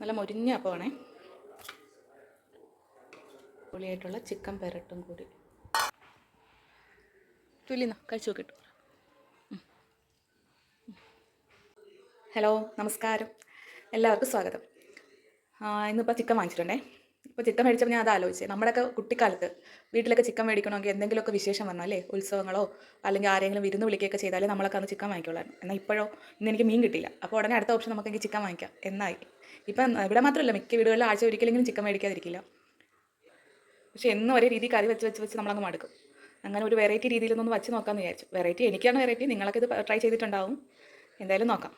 നല്ല മുരിഞ്ഞ അപ്പമാണേ. പൊളിയായിട്ടുള്ള ചിക്കൻ പെരട്ടും കൂടി. തുലിന്ന കഴിച്ചു നോക്കിട്ടു ഹലോ നമസ്കാരം. എല്ലാവർക്കും സ്വാഗതം. ഇന്നിപ്പോൾ ചിക്കൻ വാങ്ങിച്ചിട്ടുണ്ടേ. ഇപ്പോൾ ചിക്കൻ മേടിച്ചപ്പോൾ ഞാൻ അത് ആലോചിച്ചത് നമ്മുടെയൊക്കെ കുട്ടിക്കാലത്ത് വീട്ടിലൊക്കെ ചിക്കൻ മേടിക്കണമെങ്കിൽ എന്തെങ്കിലുമൊക്കെ വിശേഷം വന്നാലേ ഉത്സവങ്ങളോ അല്ലെങ്കിൽ ആരെങ്കിലും വിരുന്ന് വിളിക്കുകയൊക്കെ ചെയ്താലേ നമ്മളൊക്കെ അന്ന് ചിക്കൻ വാങ്ങിക്കുള്ളായിരുന്നു. എന്നാൽ ഇപ്പോഴോ ഇന്ന് എനിക്ക് മീൻ കിട്ടിയില്ല. അപ്പോൾ ഉടനെ അടുത്ത ഓപ്ഷൻ നമുക്കെങ്കിൽ ചിക്കൻ വാങ്ങിക്കാം. എന്നായി? ഇപ്പം ഇവിടെ മാത്രമല്ല മിക്ക വീടുകളിൽ ആഴ്ച ഒരിക്കലെങ്കിലും ചിക്കൻ മേടിക്കാതിരിക്കില്ല. പക്ഷെ എന്നും ഒരേ രീതി കറി വെച്ച് വെച്ച് വെച്ച് നമ്മളങ്ങ് മടുക്കും. അങ്ങനെ ഒരു വെറൈറ്റി രീതിയിലൊന്നും വെച്ച് നോക്കാമെന്ന് വിചാരിച്ചു. വെറൈറ്റി എനിക്കാണ് വെറൈറ്റി. നിങ്ങളൊക്കെ ഇത് ട്രൈ ചെയ്തിട്ടുണ്ടാവും. എന്തായാലും നോക്കാം.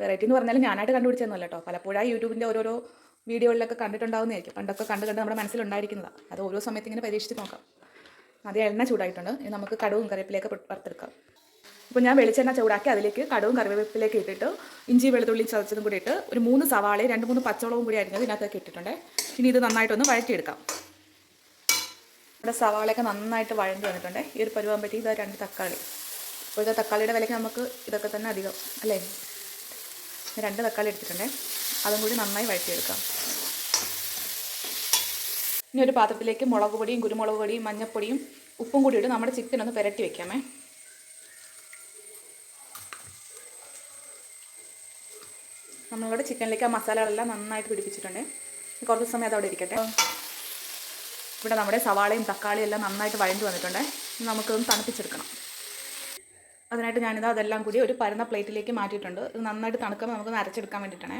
വെറൈറ്റി എന്ന് പറഞ്ഞാൽ ഞാനായിട്ട് കണ്ടുപിടിച്ചതെന്നല്ല കേട്ടോ. പലപ്പോഴായി യൂട്യൂബിന്റെ ഓരോരോ വീഡിയോകളിലൊക്കെ കണ്ടിട്ടുണ്ടാവുന്നതായിരിക്കും പണ്ടൊക്കെ കണ്ട് കണ്ട് നമ്മുടെ മനസ്സിലുണ്ടായിരിക്കുന്നതാണ് അത് ഓരോ സമയത്ത് ഇങ്ങനെ പരീക്ഷിച്ച് നോക്കാം. ആദ്യം എണ്ണ ചൂടായിട്ടുണ്ട്. ഇനി നമുക്ക് കടുവും കറിവേപ്പിലേക്ക് വറുത്തെടുക്കാം. അപ്പോൾ ഞാൻ വെളിച്ചെണ്ണ ചൂടാക്കി അതിലേക്ക് കടവും കറിവേപ്പിലേക്ക് ഇട്ടിട്ട് ഇഞ്ചി വെളുത്തുള്ളി ചതച്ചതും കൂടി ഇട്ട് ഒരു മൂന്ന് സവാളയും രണ്ട് മൂന്ന് പച്ചവളവും കൂടി അരിഞ്ഞത് ഇതിനകത്തേക്ക് ഇട്ടിട്ടുണ്ട്. ഇനി ഇത് നന്നായിട്ടൊന്ന് വഴറ്റിയെടുക്കാം. നമ്മുടെ സവാളയൊക്കെ നന്നായിട്ട് വഴഞ്ഞു വന്നിട്ടുണ്ട്. ഈ ഒരു പരുവാൻ പറ്റി ഇതാ രണ്ട് തക്കാളി. ഇപ്പോഴത്തെ തക്കാളിയുടെ വിലയ്ക്ക് നമുക്ക് ഇതൊക്കെ തന്നെ അധികം അല്ലേ? രണ്ട് തക്കാളി എടുത്തിട്ടുണ്ടേ. അതും കൂടി നന്നായി വഴറ്റിയെടുക്കാം. ഇനി ഒരു പാത്രത്തിലേക്ക് മുളക് പൊടിയും കുരുമുളക് പൊടിയും മഞ്ഞൾപ്പൊടിയും ഉപ്പും കൂടി ഇട്ട് നമ്മുടെ ചിക്കൻ ഒന്ന് പുരട്ടി വെക്കാമേ. നമ്മളിവിടെ ചിക്കനിലേക്ക് ആ മസാലകളെല്ലാം നന്നായിട്ട് പിടിപ്പിച്ചിട്ടുണ്ട്. കുറച്ച് സമയം അതവിടെ ഇരിക്കട്ടെ. ഇവിടെ നമ്മുടെ സവാളയും തക്കാളിയും എല്ലാം നന്നായിട്ട് വഴഞ്ഞു വന്നിട്ടുണ്ട്. നമുക്കൊന്ന് തണുപ്പിച്ചെടുക്കണം. അതിനായിട്ട് ഞാനിത് അതെല്ലാം കൂടി ഒരു പരന്ന പ്ലേറ്റിലേക്ക് മാറ്റിയിട്ടുണ്ട്. ഇത് നന്നായിട്ട് തണുക്കുമ്പോൾ നമുക്ക് നരച്ചെടുക്കാൻ വേണ്ടിയിട്ടാണ്.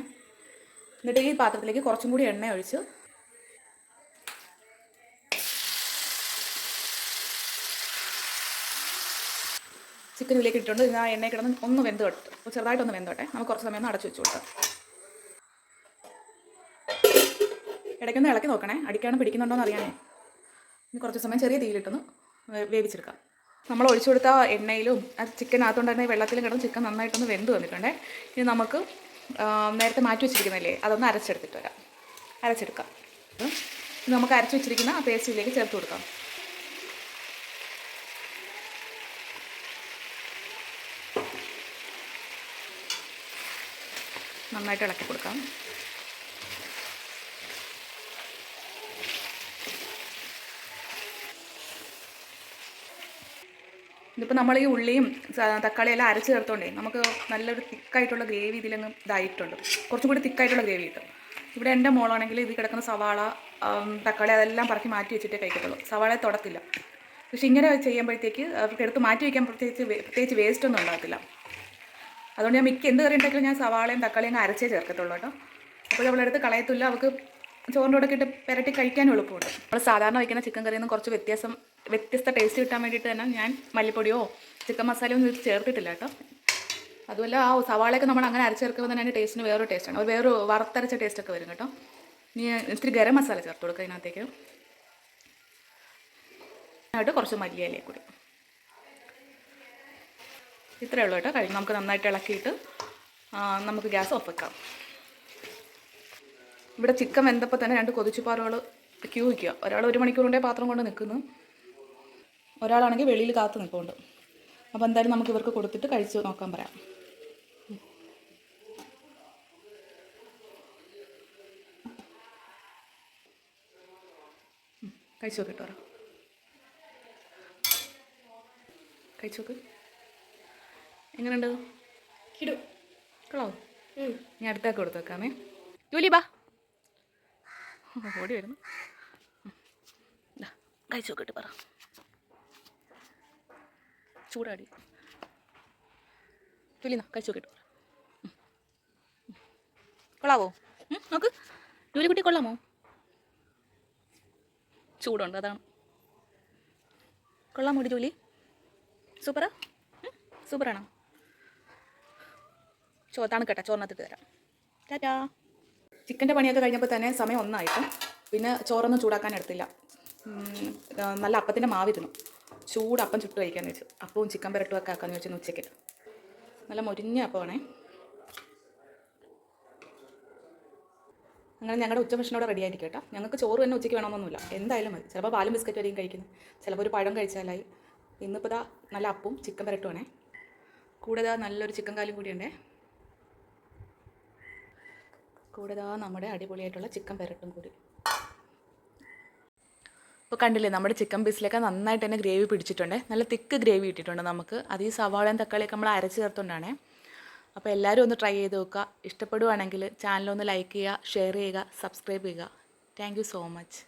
എന്നിട്ട് ഈ പാത്രത്തിലേക്ക് കുറച്ചും കൂടി എണ്ണ ഒഴിച്ച് ചിക്കൻ ഇതിലേക്ക് ഇട്ടിട്ടുണ്ട്. ഇത് ആ എണ്ണയിൽ കിടന്ന് ഒന്ന് വെന്ത് ചെറുതായിട്ട് ചെറുതായിട്ടൊന്ന് വെന്തോട്ടെ നമുക്ക് കുറച്ച് സമയം ഒന്ന് അടച്ചു വെച്ച് കൊടുക്കാം. ഇടയ്ക്കൊന്ന് ഇളക്കി നോക്കണേ. അടിക്കാണ് പിടിക്കുന്നുണ്ടോ എന്ന് അറിയാനേ. ഇനി കുറച്ച് സമയം ചെറിയ തീയിലിട്ടൊന്ന് വേവിച്ചെടുക്കാം. നമ്മൾ ഒഴിച്ചു കൊടുത്ത എണ്ണയിലും ആ ചിക്കൻ ചിക്കനകത്തോണ്ട് തന്നെ വെള്ളത്തിലും കിടന്ന് ചിക്കൻ നന്നായിട്ടൊന്ന് വെന്ത് വന്നിട്ടുണ്ടേ. ഇനി നമുക്ക് നേരത്തെ മാറ്റി വെച്ചിരിക്കുന്നില്ലേ അതൊന്ന് അരച്ചെടുത്തിട്ട് വരാം. അരച്ചെടുക്കാം. നമുക്ക് അരച്ച് വെച്ചിരിക്കുന്ന ആ പേസ്റ്റിലേക്ക് ചേർത്ത് കൊടുക്കാം. നന്നായിട്ട് ഇളക്കി കൊടുക്കാം. ഇതിപ്പോൾ നമ്മൾ ഈ ഉള്ളിയും തക്കാളിയെല്ലാം അരച്ച് ചേർത്തോണ്ടേ നമുക്ക് നല്ലൊരു തിക്കായിട്ടുള്ള ഗ്രേവി ഇതിലങ്ങ് ഇതായിട്ടുണ്ട്. കുറച്ചും കൂടി തിക്കായിട്ടുള്ള ഗ്രേവി കിട്ടും. ഇവിടെ എന്റെ മോളാണെങ്കിൽ ഇത് കിടക്കുന്ന സവാള തക്കാളി അതെല്ലാം പറക്കി മാറ്റി വെച്ചിട്ടേ കഴിക്കത്തുള്ളൂ. സവാള തൊടത്തില്ല. പക്ഷെ ഇങ്ങനെ ചെയ്യുമ്പോഴത്തേക്ക് എടുത്ത് മാറ്റി വയ്ക്കാൻ പ്രത്യേകിച്ച് പ്രത്യേകിച്ച് വേസ്റ്റ് ഒന്നും ഉണ്ടാകത്തില്ല. അതുകൊണ്ട് ഞാൻ മിക്ക എന്ത് കറി ഉണ്ടാക്കിയാലും ഞാൻ സവാളയും തക്കാളിയും അങ്ങ് അരച്ചേ ചേർക്കത്തുള്ളൂ കേട്ടോ. അപ്പോൾ നമ്മളെടുത്ത് കളയത്തില്ല. അവൾക്ക് ചോറിന്റെ കൂടെ ഇട്ട് പെരട്ടി കഴിക്കാനും എളുപ്പമുണ്ട്. നമ്മൾ സാധാരണ വയ്ക്കുന്ന ചിക്കൻ കറിയിൽ കുറച്ച് വ്യത്യാസം വ്യത്യസ്ത ടേസ്റ്റ് കിട്ടാൻ വേണ്ടിയിട്ട് തന്നെ ഞാൻ മല്ലിപ്പൊടിയോ ചിക്കൻ മസാലയോ ഒന്നും ചേർത്തിട്ടില്ല കേട്ടോ. അതുമല്ല ആ സവാളയൊക്കെ നമ്മൾ അങ്ങനെ അരച്ചേർക്കുമ്പോൾ തന്നെ അതിന്റെ ടേസ്റ്റിന് വേറൊരു ടേസ്റ്റാണ് ഒരു വേറൊരു വറുത്തരച്ച ടേസ്റ്റൊക്കെ വരും കേട്ടോ. ഇനി ഇത്തിരി ഗരം മസാല ചേർത്ത് കൊടുക്കുക അതിനകത്തേക്ക് കുറച്ച് മല്ലിയിലേ കൂടി. ഇത്രയേ ഉള്ളൂ കേട്ടോ. കഴിഞ്ഞ് നമുക്ക് നന്നായിട്ട് ഇളക്കിയിട്ട് നമുക്ക് ഗ്യാസ് ഓഫ് വെക്കാം. ഇവിടെ ചിക്കൻ വെന്തപ്പോൾ തന്നെ രണ്ട് കൊതിച്ചുപാറുകൾ ക്യൂ വയ്ക്കുക ഒരാൾ ഒരു മണിക്കൂർ കൊണ്ടേ പാത്രം കൊണ്ട് നിൽക്കുന്നു. ഒരാളാണെങ്കിൽ വെളിയിൽ കാത്ത് നിൽപ്പുണ്ട്. അപ്പോൾ എന്തായാലും നമുക്ക് ഇവർക്ക് കൊടുത്തിട്ട് കഴിച്ച് നോക്കാൻ പറയാം. കഴിച്ച് നോക്കിട്ടോ കഴിച്ചു നോക്ക്. എങ്ങനെയുണ്ട്? ഇടും കളോ ഞാൻ അടുത്താക്കി കൊടുത്തേക്കാമേ ജോലി ബാ. ഓടി വരുന്നു. കഴിച്ചു നോക്കിട്ട് പറ. ചൂടാടി. ജോലി എന്നാ കഴിച്ചു നോക്കിട്ട് പറ. കൊള്ളാവോ? നോക്ക്. ജോലി കുട്ടി കൊള്ളാമോ? ചൂടുണ്ട് അതാണ്. കൊള്ളാമോടി ജൂലി ജോലി? സൂപ്പറാ? സൂപ്പറാണോ? ചോ തണുക്കട്ടെ ചോറിനകത്തിട്ട് തരാം. ടാറ്റാ. ചിക്കന്റെ പണിയൊക്കെ കഴിഞ്ഞപ്പോൾ തന്നെ സമയം ഒന്നായിട്ടും. പിന്നെ ചോറൊന്നും ചൂടാക്കാൻ എടുത്തില്ല. നല്ല അപ്പത്തിന്റെ മാവിരുന്നു ചൂട് അപ്പം ചുട്ട് കഴിക്കാൻ വെച്ചു. അപ്പവും ചിക്കൻ പെരട്ടും ഒക്കെ ആക്കാന്ന് വെച്ചു ഉച്ചയ്ക്ക്. നല്ല മുരിഞ്ഞ അപ്പമാണേ. അങ്ങനെ ഞങ്ങളുടെ ഉച്ചഭക്ഷണം ഇവിടെ റെഡി ആയിരിക്കും കേട്ടോ. ഞങ്ങൾക്ക് ചോറ് തന്നെ ഉച്ചയ്ക്ക് വേണമെന്നൊന്നുമില്ല. എന്തായാലും മതി. ചിലപ്പോൾ പാലും ബിസ്ക്കറ്റ് വരെയും കഴിക്കുന്നത്. ചിലപ്പോൾ ഒരു പഴം കഴിച്ചാലായി. ഇന്നിപ്പോൾ ഇതാ നല്ല അപ്പവും ചിക്കൻ പെരട്ടുമാണേ കൂടെ നല്ലൊരു ചിക്കൻ കാലും കൂടിയുണ്ടേ. കൂടെ നമ്മുടെ അടിപൊളിയായിട്ടുള്ള ചിക്കൻ പെരട്ടും കൂടി. ഇപ്പോൾ കണ്ടില്ലേ നമ്മുടെ ചിക്കൻ പീസിലൊക്കെ നന്നായിട്ട് തന്നെ ഗ്രേവി പിടിച്ചിട്ടുണ്ട്. നല്ല തിക്ക് ഗ്രേവി ഇട്ടിട്ടുണ്ട് നമുക്ക്. അത് ഈ സവാളയും തക്കാളിയൊക്കെ നമ്മൾ അരച്ച് ചേർത്തുകൊണ്ടാണേ. അപ്പോൾ എല്ലാവരും ഒന്ന് ട്രൈ ചെയ്ത് നോക്കുക. ഇഷ്ടപ്പെടുവാണെങ്കിൽ ചാനലൊന്ന് ലൈക്ക് ചെയ്യുക ഷെയർ ചെയ്യുക സബ്സ്ക്രൈബ് ചെയ്യുക. Thank so much